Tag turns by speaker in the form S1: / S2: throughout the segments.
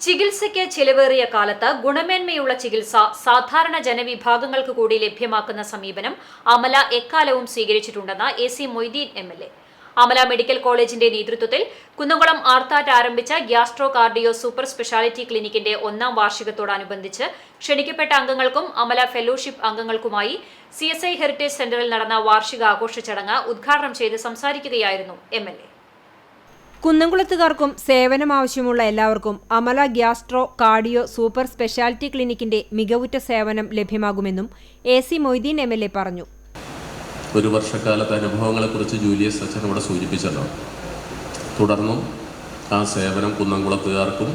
S1: ചികിത്സയ്ക്ക് ചിലവേറിയ കാലത്ത് ഗുണമേന്മയുള്ള ചികിത്സ സാധാരണ ജനവിഭാഗങ്ങൾക്ക് കൂടി ലഭ്യമാക്കുന്ന സമീപനം അമല എക്കാലവും സ്വീകരിച്ചിട്ടുണ്ടെന്ന് A C Moideen M L A. Amala medical കോളേജിന്റെ നേതൃത്വത്തിൽ കുന്നംകുളം ആർത്താറ്റ് ആരംഭിച്ച ഗ്യാസ്ട്രോ കാർഡിയോ സൂപ്പർ സ്പെഷ്യാലിറ്റി ക്ലിനിക്കിന്റെ ഒന്നാം വാർഷികത്തോടനുബന്ധിച്ച് ക്ഷണിക്കപ്പെട്ട അംഗങ്ങൾക്കും അമല ഫെലോഷിപ്പ് അംഗങ്ങൾക്കുമായി സി ഹെറിറ്റേജ് സെന്ററിൽ നടന്ന വാർഷിക ആഘോഷ ചടങ്ങ് ഉദ്ഘാടനം ചെയ്ത് സംസാരിക്കുകയായിരുന്നു എ.
S2: കുന്നംകുളത്തുകാർക്കും സേവനം ആവശ്യമുള്ള എല്ലാവർക്കും Amala gastro cardio super speciality ക്ലിനിക്കിന്റെ മികവുറ്റ സേവനം ലഭ്യമാകുമെന്നും A C Moideen M L A പറഞ്ഞു.
S3: ഒരു വർഷക്കാലത്തെ അനുഭവങ്ങളെക്കുറിച്ച് ജൂലിയസ് അച്ഛൻ ഇവിടെ സൂചിപ്പിച്ചല്ലോ. തുടർന്നും ആ സേവനം കുന്നംകുളത്തുകാർക്കും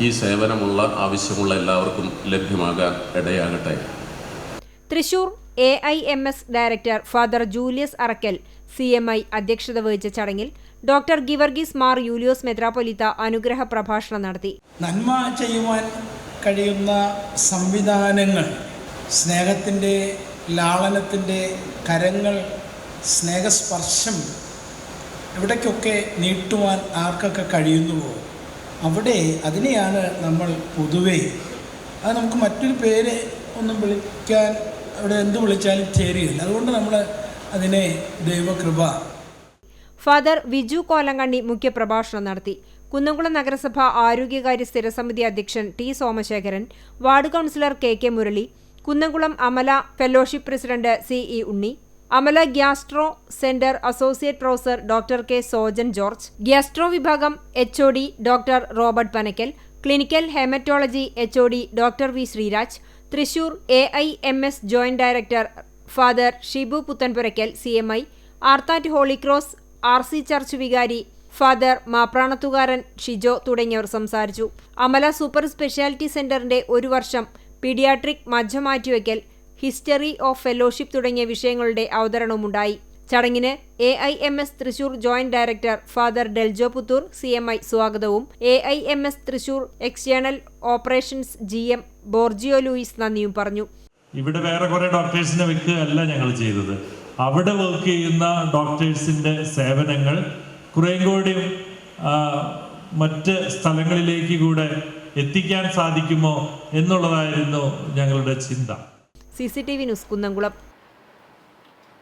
S3: ഈ സേവനമുള്ള ആവശ്യമുള്ള എല്ലാവർക്കും ലഭ്യമാകാൻ ഇടയാകട്ടെ.
S2: Thrissur A I M S director father Julius Arakkal C M I അധ്യക്ഷത വഹിച്ച ചടങ്ങിൽ ഡോക്ടർ ഗിവർഗീസ് മാർ യൂലിയോസ് മെത്രാപ്പൊലിത്ത അനുഗ്രഹ പ്രഭാഷണം നടത്തി.
S4: നന്മ ചെയ്യുവാൻ കഴിയുന്ന സംവിധാനങ്ങൾ സ്നേഹത്തിന്റെ ലാളനത്തിന്റെ കരങ്ങൾ സ്നേഹസ്പർശം എവിടേക്കൊക്കെ നീട്ടുവാൻ ആർക്കൊക്കെ കഴിയുന്നുവോ അവിടെ അതിനെയാണ് നമ്മൾ പൊതുവേ. അത് നമുക്ക് മറ്റൊരു പേര് ഒന്നും വിളിക്കാൻ അവിടെ എന്ത് വിളിച്ചാലും ചേരുകയില്ല. അതുകൊണ്ട് നമ്മൾ അതിനെ ദൈവകൃപ.
S2: ഫാദർ വിജു കോലങ്കണ്ണി മുഖ്യപ്രഭാഷണം നടത്തി. കുന്നംകുളം നഗരസഭ ആരോഗ്യകാര്യ സ്ഥിരസമിതി അധ്യക്ഷൻ T Somasekharan ward councillor K K Murali Kunnamkulam Amala fellowship president C E Unni Amala gastro centre associate professor doctor K Sojan George gastro വിഭാഗം H O D doctor Robert Panakkal clinical haematology H O D doctor V Sreeraj Thrissur A I M S joint director father Shibu Puthenpurackal C M I Arthat Holy Cross R C church വികാരി father മാപ്രാണത്തുകാരൻ Shijo തുടങ്ങിയവർ സംസാരിച്ചു. Amala super speciality സെന്ററിന്റെ ഒരു വർഷം paediatric മജ്ജ മാറ്റിവയ്ക്കൽ history of fellowship തുടങ്ങിയ വിഷയങ്ങളുടെ അവതരണവുമുണ്ടായി. ചടങ്ങിന് A I M S Thrissur joint director father Deljo Puthur C M I സ്വാഗതവും. A I M S Thrissur external operations G M Borgio Louis നന്ദിയും പറഞ്ഞു.
S5: ഇവിടെ വേറെ കുറെ ഡോക്ടേഴ്സിനെ വെക്കുകയല്ല ഞങ്ങൾ ചെയ്തത്. അവിടെ വർക്ക് ചെയ്യുന്ന ഡോക്ടേഴ്സിന്റെ സേവനങ്ങൾ കുറേയും കൂടി മറ്റ് സ്ഥലങ്ങളിലേക്ക് കൂടെ എത്തിക്കാൻ സാധിക്കുമോ എന്നുള്ളതായിരുന്നു ഞങ്ങളുടെ ചിന്ത.
S2: C C T V news Kunnamkulam.